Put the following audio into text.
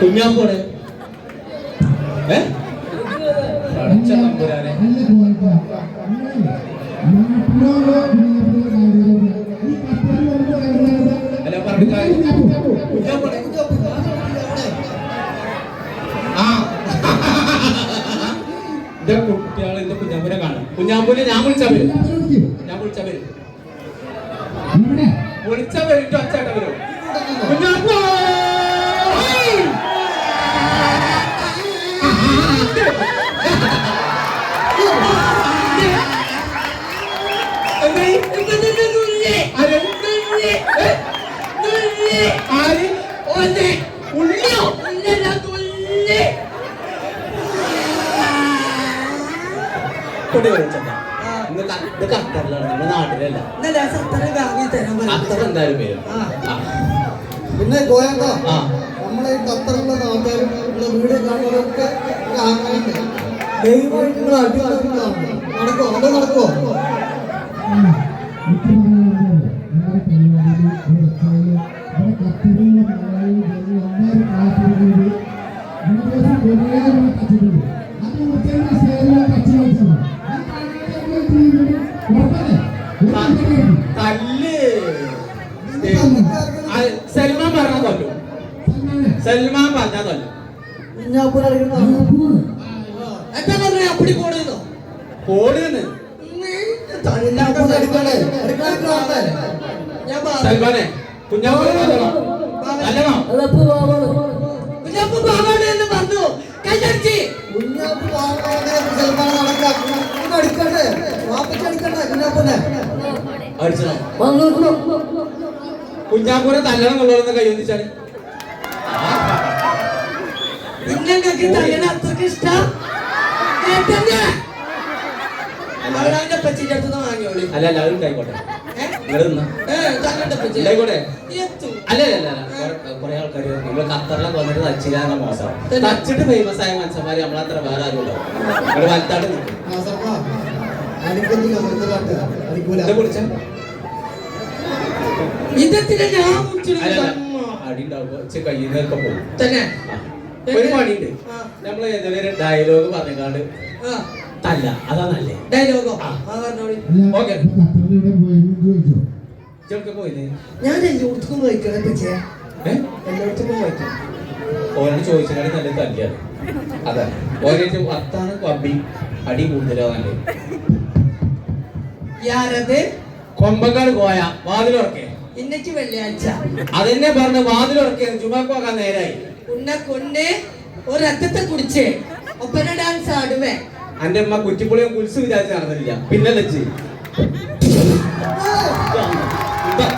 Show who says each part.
Speaker 1: കുഞ്ഞാപ്പോടെ. കുട്ടികളെ എന്റെ കുഞ്ഞാമ്പൂരെ കാണാം. കുഞ്ഞാമ്പൂരെ ഞാൻ വിളിച്ചാ വരും. ഞാൻ വിളിച്ചാ വരും. വിളിച്ചാ വരും അച്ചാട്ട ആര്? ഉള്ളിയോ? കൊടി വിളിച്ചേട്ടാ. ഇന്ന് ക- ഇത് ഖത്തറിലാണ് നമ്മുടെ നാട്ടിലല്ല.
Speaker 2: പിന്നെ ഗോയക്ക. നമ്മളെ ഖത്തറിലുള്ള നാട്ടുകാരും ഇവിടെ വീഡിയോ കാണുന്നവരൊക്കെ ഒരു ആഗ്രഹമുണ്ട് ദൈവമായിട്ട് നിങ്ങൾ അടിമകളാണ് നടക്കോ അത് നടക്കോ
Speaker 1: സൽമാൻ പറഞ്ഞ കൊല്ലു സൽമാൻ പറഞ്ഞ കൊല്ലു
Speaker 2: എന്താ
Speaker 3: പറഞ്ഞ? അപ്പടി
Speaker 1: കോടുന്നു
Speaker 3: കോടുന്നു
Speaker 1: സൽമാനെ കുഞ്ഞാപ്പൂർ
Speaker 3: കുഞ്ഞപ്പ ബാബാണ് എന്ന് പറഞ്ഞു കൈയടിച്ച്.
Speaker 2: കുഞ്ഞാപ്പൂ സൽമാൻ നടക്കാം അടിക്കണ്ടേ വാപ്പയ്ക്ക് അടിക്കണ്ടേ കുഞ്ഞാപ്പൂനെ.
Speaker 1: അടിച്ചണം കുഞ്ഞാപ്പൂരെ തല്ലണം എന്നുള്ളതെന്ന് കൈയൊന്നിച്ചാണ്
Speaker 3: നിങ്ങൾക്ക് തല്ലണ അത്രയ്ക്ക് ഇഷ്ടം? കേട്ടല്ലേ മകളാന്റെ പച്ചിന്റെ അടുത്ത് വാങ്ങിയോളി
Speaker 1: അല്ല അല്ല അത് കുറെ- ആൾക്കാർ ഖത്തറിലൊക്കെ വന്നിട്ട് മോശം. തച്ചിട്ട് ഫേമസ് ആയ മനുഷ്യന്മാര് നമ്മളത്ര വേറെ ആരും ഉണ്ടാവും വലുതായിട്ട് പോകും.
Speaker 3: തന്നെ.
Speaker 1: ഒരു പണിയുണ്ട്. നമ്മൾ ഡയലോഗ് പറഞ്ഞാണ്ട് തല്ല. അതാ നല്ലേ.
Speaker 3: ഡയലോഗോ
Speaker 1: ആ. ഓക്കെ ചെറുക്കെ പോയില്ലേ?
Speaker 3: ഞാൻ എല്ലായിടത്തും വഹിക്കണം പച്ചേ
Speaker 1: ഏ?
Speaker 3: എല്ലായിടത്തും വഹിക്കണം
Speaker 1: ഓരോട് ചോദിച്ചാൽ നല്ല തല്ലിയാണ്. അതെ ഓരോ വർത്താനം കമ്പി അടി കൂടുതലോ നല്ലത്
Speaker 3: യാരത്?
Speaker 1: കൊമ്പക്കാട് പോയ വാതിലുറക്കെ.
Speaker 3: ഇന്നക്ക് വെള്ളിയാഴ്ച.
Speaker 1: അതെന്നെ പറഞ്ഞ് വാതിലുറക്കേ ചുമക്ക് പോകാൻ നേരായി.
Speaker 3: ഉന്നെ കൊണ്ട് ഒരു രക്തത്തെ കുടിച്ച്. ഒപ്പന ഡാൻസ് ആടുവേ
Speaker 1: അന്റെ അമ്മ കുറ്റിപ്പുളിയും കുൽസ് വിചാരിച്ച് നടന്നില്ല. പിന്നെ ലച്ച്
Speaker 3: എന്താ